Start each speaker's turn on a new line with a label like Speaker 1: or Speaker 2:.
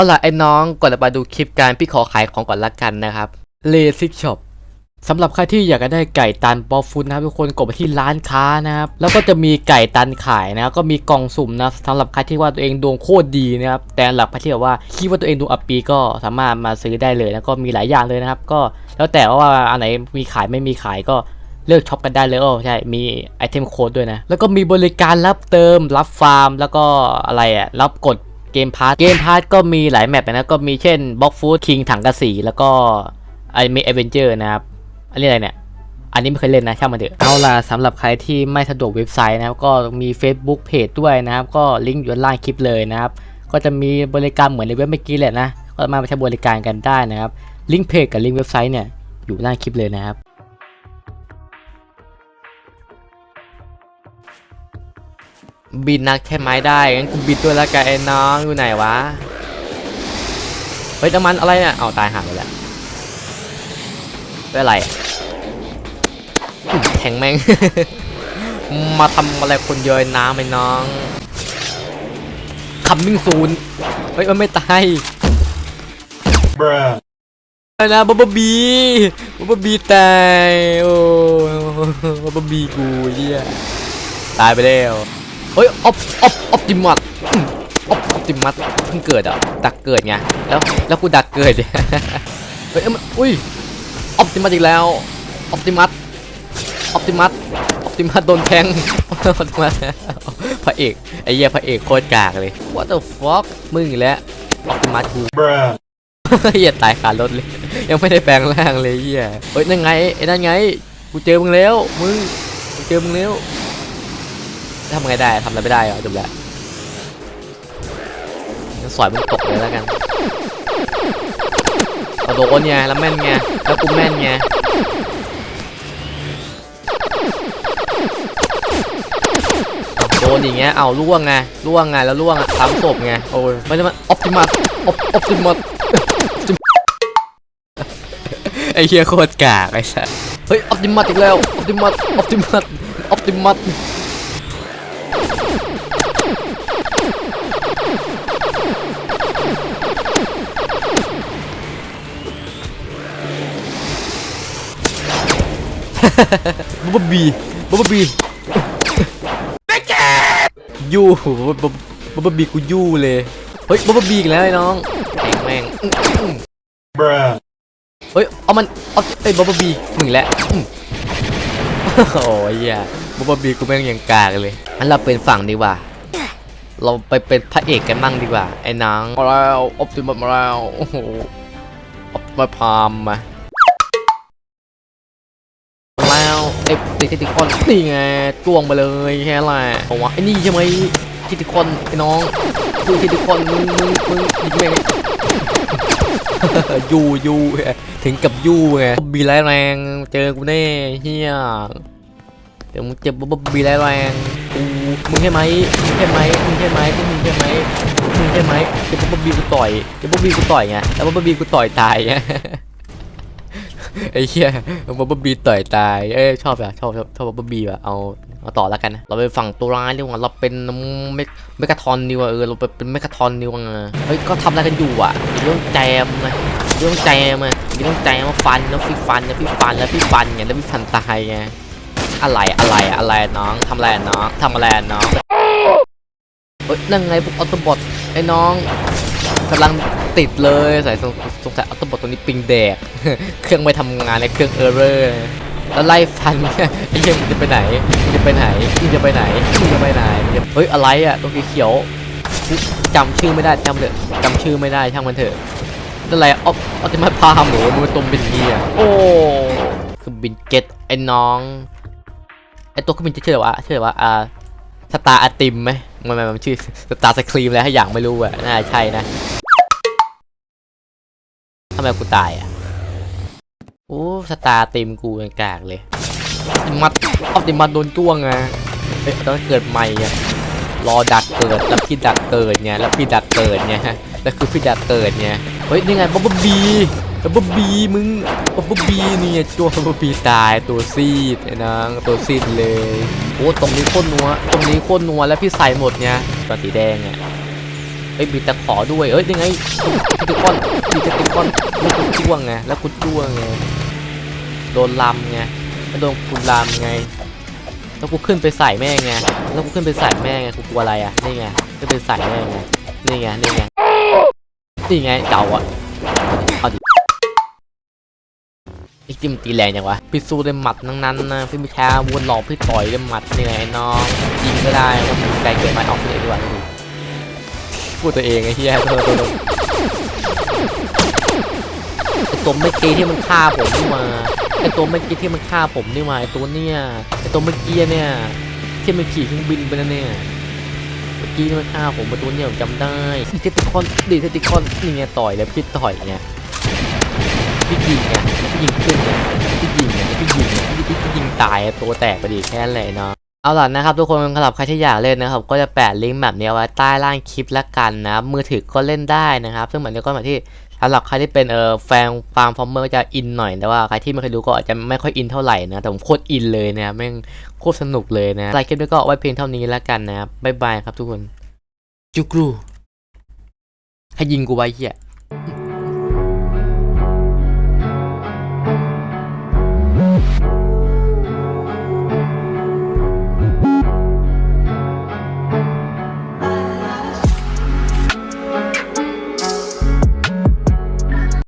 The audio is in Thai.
Speaker 1: เอาล่ะไอ้น้องก่อนจะมาดูคลิปการพี่ขอขายของก่อนละกันนะครับเลซิกช็อปสำหรับใครที่อยากจะได้ไก่ตันบอฟุตนะครับทุกคนกดไปที่ร้านค้านะครับแล้วก็จะมีไก่ตันขายนะก็มีกล่องสุ่มนะสำหรับใครที่ว่าตัวเองดวงโคตรดีนะครับแต่หรับใครที่แบบว่าคิดว่าตัวเองดวงอัปปีก็สามารถมาซื้อได้เลยแล้วก็มีหลายอย่างเลยนะครับ ก็แล้วแต่ว่าอันไหนมีขายไม่มีขายก็เลือกช็อปกันได้เลยโอ้ใช่ มีไอเทมโค้ดด้วยนะ แล้วก็มีบริการรับเติม รับฟาร์ม แล้วก็อะไรอะรับกด เกมพาร์ทเกมพาร์ทก็มีหลายแมปนะก็มีเช่นบล็อกฟูดคิงถังกระสีแล้วก็ไอเมเอเวนเจอร์นะครับอันนี้อะไรเนี่ย อันนี้ไม่เคยเล่นนะช่างมันเถอะเอาล่ะสำหรับใครที่ไม่สะดวกเว็บไซต์นะครับ ก็มี Facebook Page ด้วยนะครับ ก็ลิงก์อยู่ด้านล่างคลิปเลยนะครับ ก็จะมีบริการเหมือนในเว็บเมื่อกี้แหละนะก็มาใช้บริการกันได้นะครับลิงก์เพจกับลิงก์เว็บไซต์เนี่ยอยู่ด้านล่างคลิปเลยนะครับ บินนักใช่ไหมได้งั้นกูบินด้วยแล้วกันไอ้น้องอยู่ไหนวะเฮ้ยน้ำมันอะไรเนี่ยเอาตายห่าไปแล้วเป็นอะไรอะอื้อแทงแม่ง มาทำอะไรคนเยอยน้ำไอ้น้องคัมมิ่งซูนเฮ้ยมันไม่ตาย
Speaker 2: Bruh.
Speaker 1: อะไรนะบับบีบับบีตายโอ้บับบีกูเฮียตายไปแล้ว เฮ้ยออฟออฟออฟติมัสออฟออฟติมัสเพิ่งเกิดอะดักเกิดไงแล้วแล้วกูดักเกิดเนี่ยเฮ้ยเอ้ยมันอุ้ยออฟติมัสอีกแล้วออฟติมัสออฟติมัสออฟติมัสโดนแทงออฟติมัสพระเอกไอ้เหี้ยพระเอกโคตรกากเลย what the fuck มึงอีกแล้วออฟติมัสกู
Speaker 2: Bruh.
Speaker 1: เฮียตายคารถเลย ยังไม่ได้แปลงร่างเลยเฮียเฮ้ยนั่นไงไอ้นั่นไงกูเจอมึงแล้วมึงกูเจอมึงแล้ว ทำไงได้ทำอะไรไม่ได้หรอจบแล้วงั้นสอยมึงตกเลยแล้วกันเอาโดนไงแล้วแม่นไงแล้วกูแม่นไงโดนอย่างเงี้ยเอาล่วงไงล่วงไงแล้วล่วงอะซ้ำศพไงโอ้ยมันจะมาออปติมัสออปออปติมัสไอ้เฮียโคตรกากไอ้สัสเฮ้ยออปติมัสอีกแล้วออปติมัสออปติมัสออปติมัส บับบีบับบับบียูบับบับบับบับบีกูยูเลย เฮ้ยบับบีอีกแล้วไอ้น้องแม่งแม่งอื้ออื้อ
Speaker 2: Bruh.
Speaker 1: เฮ้ย เอามัน เอาเอ้ยบ๊อบบี้มึงอีกแล้วโอ้ยเหี้ยบ๊อบบี้กูแม่งยังกากเลยงั้นเราเป็นฝั่งดีกว่า เราไปเป็นพระเอกกันมั่งดีกว่าไอ้นางมาแล้วออปติมัสมาแล้วโอ้โหออปติมัสพามมา อ้ติทิติคอนนี่ไงจ้วงไปเลยแค่นั้นแหละเอาวะไอ้นี่ใช่ไหมทิติคอนไอ้น้องคือทิติคอนมึงมึงมึงยิงแม่งยูยูถึงกับยูไงบีไรแรงเจอกูแน่เฮียเดี๋ยวมึงเจอบบบีไรแรงกูมึงใช่ไหมมึงใช่ไหมมึงใช่ไหมมึงใช่ไหมมึงใช่ไหมเดี๋ยวบบบีกูต่อยเดี๋ยวบบบีกูต่อยไงแล้วบบบีกูต่อยตายไง ไอ้เหี้ยบ๊อบบีต่อยตาย เอ้ยชอบอะชอบชอบชอบบ๊อบบีอะเอาเอาต่อแล้วกันนะเราไปฝั่งตัวร้ายดีกว่าเราเป็นเมกเมกาทอนดีกว่าเออเราไปเป็นเมกาทอนดีกว่าเฮ้ยก็ทำอะไรกันอยู่อะมีเรื่องแจมไงมีเรื่องแจมไงมีเรื่องแจมมาฟันแล้วพี่ฟันแล้วพี่ฟันแล้วพี่ฟันไงแล้วพี่ฟันตายไงอะไรอะไรอะไรน้องทำอะไรน้องทำอะไรน้องเฮ้ยนั่งไงพวกออโตบอทไอ้น้องกำลังติดเลยใส่สงสงสัยออโตบอทตัวนี้ปิงแดก เครื่องไม่ทำงานเลยเครื่องเออร์เรอร์แล้วไล่ฟันไอ้เหี้ยมึงจะไปไหนมึงจะไปไหนมึงจะไปไหนมึงจะไปไหนเฮ้ยอะไรอะตัวเขียวๆกูจำชื่อไม่ได้จำเลยจำชื่อไม่ได้ช่างมันเถอะนั่นอะไรออออติมัสพาหมูมันตรงเป็นเงี้ยโอ้คือบินเก็ตไอ้น้องไอ้ตัวเครื่องบินจะชื่ออะไรวะชื่ออะไรวะอ่าสตาร์อติมไหมมันมันมันชื่อสตาร์สครีมแล้วถ้าอย่างไม่รู้อะน่าใช่นะทำไมกูตายอะ โอ้สตาร์เต็มกูกากเลยออปติมัสออปติมัสโดนจ้วงไงเฮ้ยต้องเกิดใหม่ไงรอดักเกิดแล้วพี่ดักเกิดไงแล้วพี่ดักเกิดไงแล้วคือพี่ดักเกิดไงเฮ้ยนี่ไงบ๊อบบีบ๊อบบีมึงบ๊อบบีนี่ไงตัวบ๊อบบีตายตัวซีดไอ้นางตัวซีดเลยโอ้ตรงนี้โคตรนัวตรงนี้โคตรนัวแล้วพี่ใส่หมดไงตัวสีแดงไงเอ้ยมีตะขอด้วยเอ้ยยังไงมีตะก้อนมีตะติกอนแล้วกูจ้วงไงแล้วกูจ้วงไง โดนลำไงแล้วโดนคุณลำไง แล้วกูขึ้นไปใส่แม่ไง แล้วกูขึ้นไปใส่แม่ไง กูกลัวอะไรอะ นี่ไงขึ้นไปใส่แม่ไง นี่ไง นี่ไง นี่ไงเก่าอะ เอาดิไอ้จิ้มตีแรงจังวะ พี่สู้ด้หมัดทั้งนั้นนะ พี่ม่แค่วนหลอกพี่ต่อยด้หมัดนี่ไงน้องยิงก็ได้ว่ามึงใจเกิดมาออกเลยดีกว่าพูดตัวเองไอ้เหี้ยตัวตัวตัวไอ้ตัวเมื่อกี้ที่มันฆ่าผมมา ไอตัวเมื่อกี้ที่มันฆ่าผมนี่มาไอตัวเนี่ยไอตัวเมื่อกี้เนี่ย ที่มันขี่เครื่องบินไปนั่นเนี่ยเมื่อกี้มันฆ่าผมไอตัวเนี่ยผมจำได้ดีเทติคอนดีเทติคอนนี่ไงต่อยแล้วพี่ต่อยไงพี่ยิงไงพี่ยิงขึ้นไงพี่ยิงไงพี่ยิงไงพี่พี่ยิงตายอตัวแตกไปดีแค่นั้นเลยเนาะเอาล่ะนะครับทุกคนสำหรับใครที่อยากเล่นนะครับก็จะแปะลิงก์แบบนี้ไว้ใต้ล่างคลิปละกันนะมือถือก็เล่นได้นะครับ ซึ่งเหมือนก็แบบที่ สำหรับใครที่เป็นเออแฟนฟาร์มฟอร์เมอร์จะอินหน่อยแต่ว่าใครที่ไม่เคยดูก็อาจจะไม่ค่อยอินเท่าไหร่นะแต่ผมโคตรอินเลยนะแม่งโคตรสนุกเลยนะรายคลิปนี้ก็ไว้เพียงเท่านี้แล้วกันนะครับบ๊ายบายครับทุกคนจุกรูให้ยิงกูไว้เหี้ย